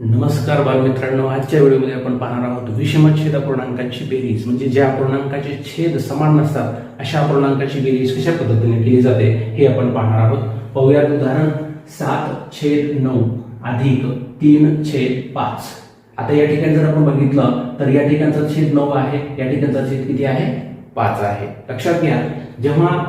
नमस्कार बालमित्रांनो आजच्या व्हिडिओमध्ये आपण पाहणार आहोत विषमच्छेद अपूर्णांकांची बेरीज. म्हणजे ज्या अपूर्णांकाचे छेद समान नसतात अशा अपूर्णांकाची बेरीज कशा पद्धतीने केली जाते हे आपण पाहणार आहोत. पाहूयात उदाहरण सात छेद नऊ अधिक तीन छेद पाच. आता या ठिकाणी जर आपण बघितलं तर या ठिकाणचा छेद नऊ आहे या ठिकाणचा छेद किती आहे? पाच आहे. लक्षात घ्या जेव्हा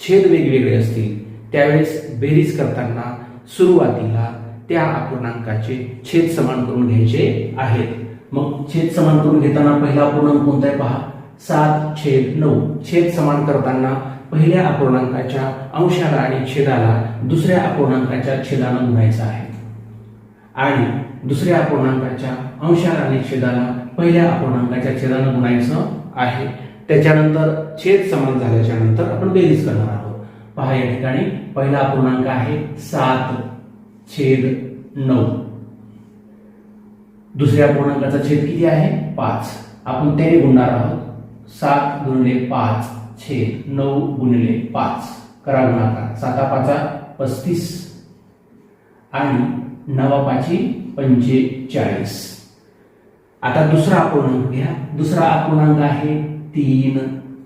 छेद वेगवेगळे असतील त्यावेळेस बेरीज करताना सुरुवातीला त्या अपूर्णांकाचे छेद समान करून घ्यायचे आहेत. मग छेद समान करून घेताना पहिला अपूर्णांक कोणता आहे पहा? सात छेद नऊ. छेद समान करताना पहिल्या अपूर्णांकाच्या अंशाला आणि छेदाला दुसऱ्या अपूर्णांकाच्या छेदाला गुणायचा आहे. आणि दुसऱ्या अपूर्णांकाच्या अंशाला आणि छेदाला पहिल्या अपूर्णांकाच्या छेदानं गुणायचं आहे. त्याच्यानंतर छेद समान झाल्याच्यानंतर आपण बेरीज करणार आहोत. पहा या ठिकाणी पहिला अपूर्णांक आहे सात. छेद नऊ. दुसऱ्या पूर्णांकाचा छेद किती आहे? पाच. आपण त्याने गुणणार आहोत. सात गुणले पाच छेद नऊ गुणले पाच. करा गुणाकार. साता पाचा पस्तीस. आणि नवा पाची पंचेचाळीस. आता दुसरा अपूर्णांक घ्या. दुसरा अपूर्णांक आहे तीन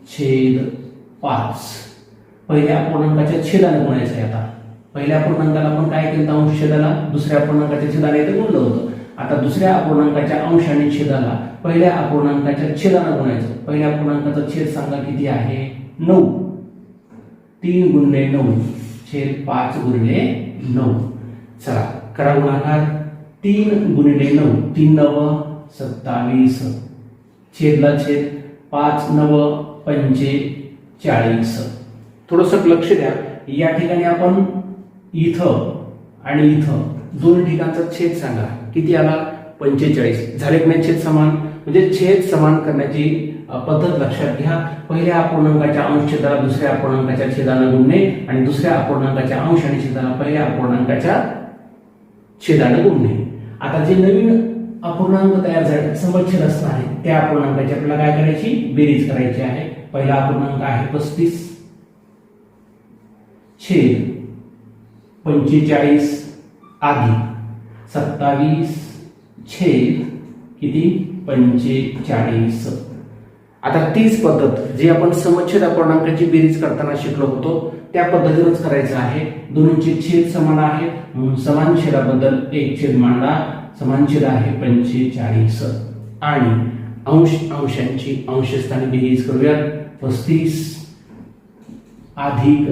छेद पाच. पहिल्या अपूर्णांकाच्या छेदाने गुणायचं आहे आता. पहिल्या अपूर्णांकाला आपण काय केलं अंश छेदाला. दुसऱ्या अपूर्णांकाच्या छेदाला इथे गुणलं होतं. आता दुसऱ्या अपूर्णांकाच्या अंश आणि छेदाला पहिल्या अपूर्णांकाच्या छेदाला गुणायचं. पहिल्या अपूर्णांकाचा छेद सांगा किती आहे? नऊ. तीन गुणले नऊ. छेद पाच गुणले नऊ. चला करा गुणाकार. तीन गुणले नऊ. तीन नव सत्तावीस. छेदला छेद. पाच नव पंचेचाळीस. थोडस लक्ष द्या. या ठिकाणी आपण इथं आणि इथं. दोन ठिकाणचा छेद सांगा. किती आला? पंचेचाळीस. झाले की नाही छेद समान? म्हणजे छेद समान करण्याची पद्धत लक्षात घ्या. पहिल्या अपूर्णांकाच्या अंश छेदाला दुसऱ्या अपूर्णांकाच्या छेदानं गुणणे आणि दुसऱ्या अपूर्णांकाच्या अंश आणि छेदाला पहिल्या अपूर्णांकाच्या छेदानं गुणणे. आता जे नवीन अपूर्णांक तयार झाले समच्छेद असणार आहे. त्या अपूर्णांकाची आपल्याला काय करायची? बेरीज करायची आहे. पहिला अपूर्णांक आहे पस्तीस. छेद. पंचेचाळीस अधिक सत्तावीस छेद किती? पंचेचाळीस. आता तीच पद्धत जी आपण समच्छेद अपूर्णांकाची बेरीज करताना शिकलो होतो त्या पद्धतीनंच करायचं आहे. दोन्हीचे छेद समान आहेत म्हणून समान छेदाबद्दल एक छेद मांडा. समान छेद आहे पंचेचाळीस. आणि अंश अंशांची अंशस्थानी बेरीज करूयात. पस्तीस अधिक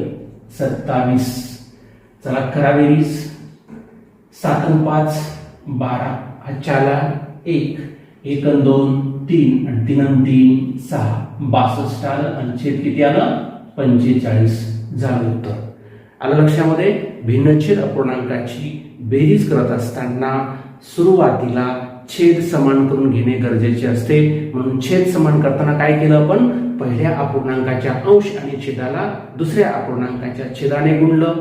सत्तावीस. चला करा बेरीज. सात पाच बारा चाला एक. एक दोन तीन. आणि तीन अन तीन सहा. बासष्ट आलं आणि छेद किती आलं? पंचेचाळीस झालं उत्तर. आलं लक्षामध्ये? भिन्नछेद अपूर्णांकाची बेरीज करत असताना सुरुवातीला छेद समान करून घेणे गरजेचे असते. म्हणून छेद समान करताना काय केलं आपण? पहिल्या अपूर्णांकाच्या अंश आणि छेदाला दुसऱ्या अपूर्णांकाच्या छेदाने गुणलं.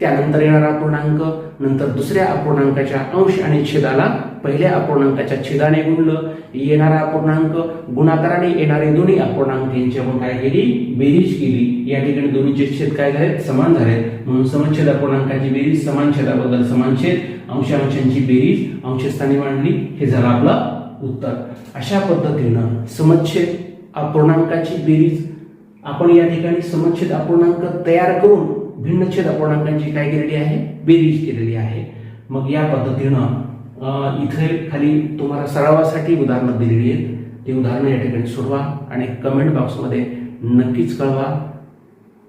त्यानंतर येणारा अपूर्णांक नंतर दुसऱ्या अपूर्णांकाच्या अंश आणि छेदाला पहिल्या अपूर्णांकाच्या छेदाने गुणलं. येणारा अपूर्णांक गुणाकाराने येणारे दोन्ही अपूर्णांक यांच्यावर काय केली? बेरीज केली. या ठिकाणी दोन्हीचे छेद काय झालेत? समान झालेत. म्हणून समच्छेद अपूर्णांकाची बेरीज समान छेदाबद्दल समान छेद. अंशांशांची बेरीज अंशस्थानी मांडली. हे झालं आपलं उत्तर. अशा पद्धतीनं समच्छेद अपूर्णांकाची बेरीज आपण या ठिकाणी समच्छेद अपूर्णांक तयार करून भिन्नच्छेद अपूर्णांकांची काय केलेली आहे? बेरीज केलेली आहे. मग या पद्धतीनं इथे खाली तुम्हाला सरावासाठी उदाहरणं दिलेली आहेत. ती उदाहरणं या ठिकाणी सोडवा आणि कमेंट बॉक्समध्ये नक्कीच कळवा.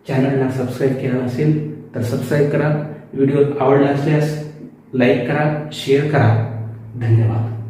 चॅनलला सबस्क्राईब केलं नसेल तर सबस्क्राईब करा. व्हिडिओ आवडला असल्यास लाईक करा शेअर करा. धन्यवाद.